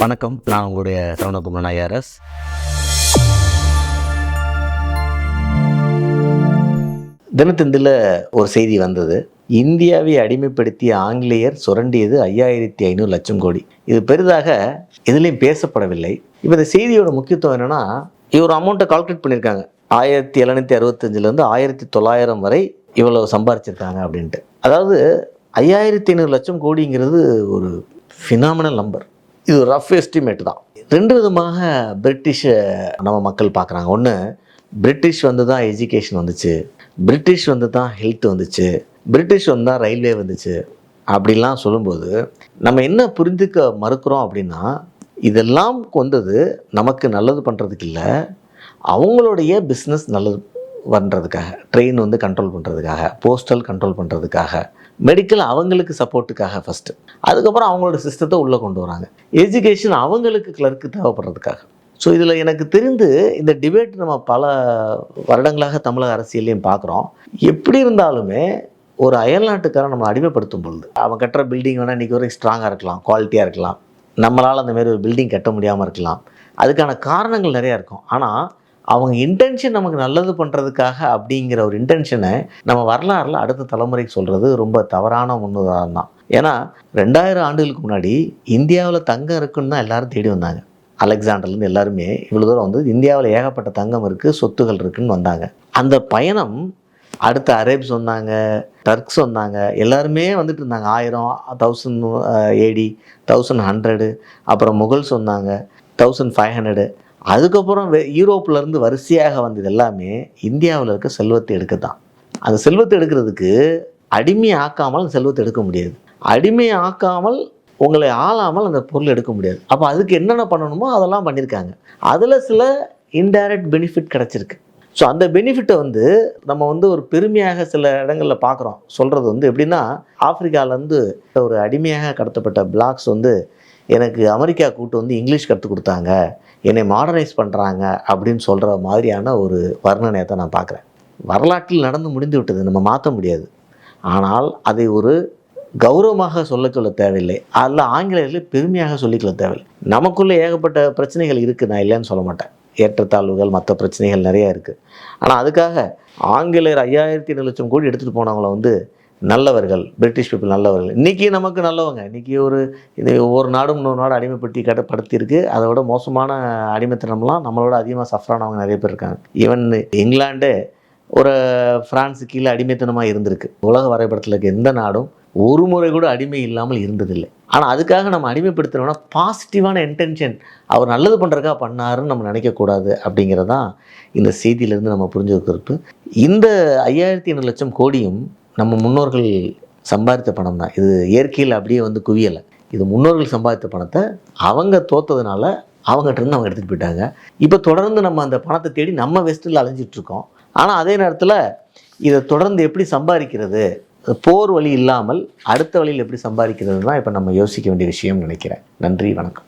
வணக்கம். நான் உங்களுடைய சரவணகுமரன் ஐஆர்எஸ். தினத்தந்தில் ஒரு செய்தி வந்தது. இந்தியாவை அடிமைப்படுத்திய ஆங்கிலேயர் சுரண்டியது ஐயாயிரத்தி ஐநூறு லட்சம் கோடி. இது பெரிதாக எதுலேயும் பேசப்படவில்லை. இப்போ இந்த செய்தியோட முக்கியத்துவம் என்னென்னா இவர் அமௌண்ட்டை கால்குலேட் பண்ணியிருக்காங்க ஆயிரத்தி எழுநூத்தி அறுபத்தஞ்சிலேருந்து ஆயிரத்தி தொள்ளாயிரம் வரை இவ்வளவு சம்பாரிச்சிருக்காங்க அப்படின்ட்டு. அதாவது ஐயாயிரத்தி ஐநூறு லட்சம் கோடிங்கிறது ஒரு ஃபினாமினல் நம்பர் இது ரஃப் எஸ்டிமேட் தான். ரெண்டு விதமாக பிரிட்டிஷை நம்ம மக்கள் பார்க்குறாங்க. ஒன்று பிரிட்டிஷ் வந்து தான் எஜுகேஷன் வந்துச்சு. பிரிட்டிஷ் வந்து தான் ஹெல்த் வந்துச்சு. பிரிட்டிஷ் வந்து தான் ரயில்வே வந்துச்சு. அப்படிலாம் சொல்லும்போது நம்ம என்ன புரிந்துக்க மறுக்கிறோம் அப்படின்னா இதெல்லாம் கொண்டது நமக்கு நல்லது பண்ணுறதுக்கு இல்லை அவங்களுடைய பிஸ்னஸ் நல்லது வர்றதுக்காக ட்ரெயின் வந்து கண்ட்ரோல் பண்ணுறதுக்காக போஸ்டல் கண்ட்ரோல் பண்ணுறதுக்காக மெடிக்கல் அவங்களுக்கு சப்போர்ட்டுக்காக ஃபஸ்ட்டு அதுக்கப்புறம் அவங்களோட சிஸ்டத்தை உள்ளே கொண்டு வராங்க. எஜுகேஷன் அவங்களுக்கு கிளர்க்கு தேவைப்படுறதுக்காக. ஸோ இதில் எனக்கு தெரிந்து இந்த டிபேட் நம்ம பல வருடங்களாக தமிழக அரசியல்லையும் பார்க்குறோம். எப்படி இருந்தாலுமே ஒரு அயல்நாட்டுக்காரன் நம்ம அடிமைப்படுத்தும் பொழுது அவன் கட்டுற பில்டிங் வேணால் இன்றைக்கி வரைக்கும் ஸ்ட்ராங்காக இருக்கலாம் குவாலிட்டியாக இருக்கலாம். நம்மளால் அந்த மாதிரி ஒரு பில்டிங் கட்ட முடியாமல் இருக்கலாம். அதுக்கான காரணங்கள் நிறையா இருக்கும். ஆனால் அவங்க இன்டென்ஷன் நமக்கு நல்லது பண்ணுறதுக்காக அப்படிங்கிற ஒரு இன்டென்ஷனை நம்ம வரலாறுல அடுத்த தலைமுறைக்கு சொல்கிறது ரொம்ப தவறான முன்னுதாரணம் தான். ஏன்னா ரெண்டாயிரம் ஆண்டுகளுக்கு முன்னாடி இந்தியாவில் தங்கம் இருக்குன்னு தான் எல்லாரும் தேடி வந்தாங்க. அலெக்சாண்டர்லேருந்து எல்லாருமே இவ்வளோ தூரம் வந்து இந்தியாவில் ஏகப்பட்ட தங்கம் இருக்குது சொத்துகள் இருக்குன்னு வந்தாங்க. அந்த பயணம் அடுத்த அரேப்ஸ் வந்தாங்க டர்க்ஸ் வந்தாங்க எல்லாருமே வந்துட்டு இருந்தாங்க. ஆயிரம் தௌசண்ட் ஏடி தௌசண்ட் ஹண்ட்ரடு அப்புறம் முகல்ஸ் வந்தாங்க தௌசண்ட் ஃபைவ் ஹண்ட்ரடு அதுக்கப்புறம் யூரோப்பிலேருந்து வரிசையாக வந்தது எல்லாமே இந்தியாவில் இருக்க செல்வத்தை எடுக்க தான் அந்த செல்வத்தை எடுக்கிறதுக்கு அடிமை ஆக்காமல் அந்த செல்வத்தை எடுக்க முடியாது. அடிமை ஆக்காமல் உங்களை ஆளாமல் அந்த பொருள் எடுக்க முடியாது. அப்போ அதுக்கு என்னென்ன பண்ணணுமோ அதெல்லாம் பண்ணியிருக்காங்க. அதில் சில இன்டைரக்ட் பெனிஃபிட் கிடச்சிருக்கு. ஸோ அந்த பெனிஃபிட்டை வந்து நம்ம வந்து ஒரு பெருமையாக சில இடங்களில் பார்க்குறோம். சொல்கிறது வந்து எப்படின்னா ஆப்பிரிக்காவிலேருந்து ஒரு அடிமையாக கடத்தப்பட்ட பிளாக்ஸ் வந்து எனக்கு அமெரிக்கா கூட்டு வந்து இங்கிலீஷ் கற்றுக் கொடுத்தாங்க. என்னை மாடர்னைஸ் பண்ணுறாங்க அப்படின்னு சொல்கிற மாதிரியான ஒரு வர்ணனையை தான் நான் பார்க்குறேன். வரலாற்றில் நடந்து முடிந்து விட்டது நம்ம மாற்ற முடியாது. ஆனால் அதை ஒரு கௌரவமாக சொல்லிக்கொள்ள தேவையில்லை. அதில் ஆங்கிலேயர்கள் பெருமையாக சொல்லிக்கொள்ள தேவையில்லை. நமக்குள்ளே ஏகப்பட்ட பிரச்சனைகள் இருக்குது நான் இல்லைன்னு சொல்ல மாட்டேன். ஏற்றத்தாழ்வுகள் மற்ற பிரச்சனைகள் நிறையா இருக்குது ஆனால் அதுக்காக ஆங்கிலேயர் ஐயாயிரத்தி ஐநூறு லட்சம் கோடி எடுத்துகிட்டு போனவங்கள வந்து நல்லவர்கள் பிரிட்டிஷ் பீப்புள் நல்லவர்கள். இன்றைக்கி நமக்கு நல்லவங்க. இன்றைக்கி ஒரு இது ஒவ்வொரு நாடும் இன்னொரு நாடு அடிமைப்படுத்தி கட்டப்படுத்தியிருக்கு அதை விட மோசமான அடிமைத்தனம்லாம் நம்மளோட அதிகமாக சஃபரானவங்க நிறைய பேர் இருக்காங்க. ஈவன் இங்கிலாண்டு ஒரு ஃப்ரான்ஸு கீழே அடிமைத்தனமாக இருந்திருக்கு. உலக வரைபடத்தில் இருக்க எந்த நாடும் ஒரு முறை கூட அடிமை இல்லாமல் இருந்ததில்லை. ஆனால் அதுக்காக நம்ம அடிமைப்படுத்தணும்னா பாசிட்டிவான இன்டென்ஷன் அவர் நல்லது பண்ணுறக்கா பண்ணாருன்னு நம்ம நினைக்கக்கூடாது அப்படிங்கிறதான் இந்த செய்தியிலேருந்து நம்ம புரிஞ்சுக்கிறது இந்த ஐயாயிரத்தி ஐநூறு லட்சம் கோடியும் நம்ம முன்னோர்கள் சம்பாதித்த பணம் தான். இது இயற்கையில் அப்படியே வந்து குவியலை. இது முன்னோர்கள் சம்பாதித்த பணத்தை அவங்க தோத்ததுனால அவங்ககிட்ட இருந்து அவங்க எடுத்துகிட்டு போயிட்டாங்க. இப்போ தொடர்ந்து நம்ம அந்த பணத்தை தேடி நம்ம வெஸ்ட்டில் அலைஞ்சிட்ருக்கோம் ஆனால் அதே நேரத்தில் இதை தொடர்ந்து எப்படி சம்பாதிக்கிறது? போர் வழி இல்லாமல் அடுத்த வழியில் எப்படி சம்பாதிக்கிறது தான் இப்போ நம்ம யோசிக்க வேண்டிய விஷயம் நினைக்கிறேன். நன்றி வணக்கம்.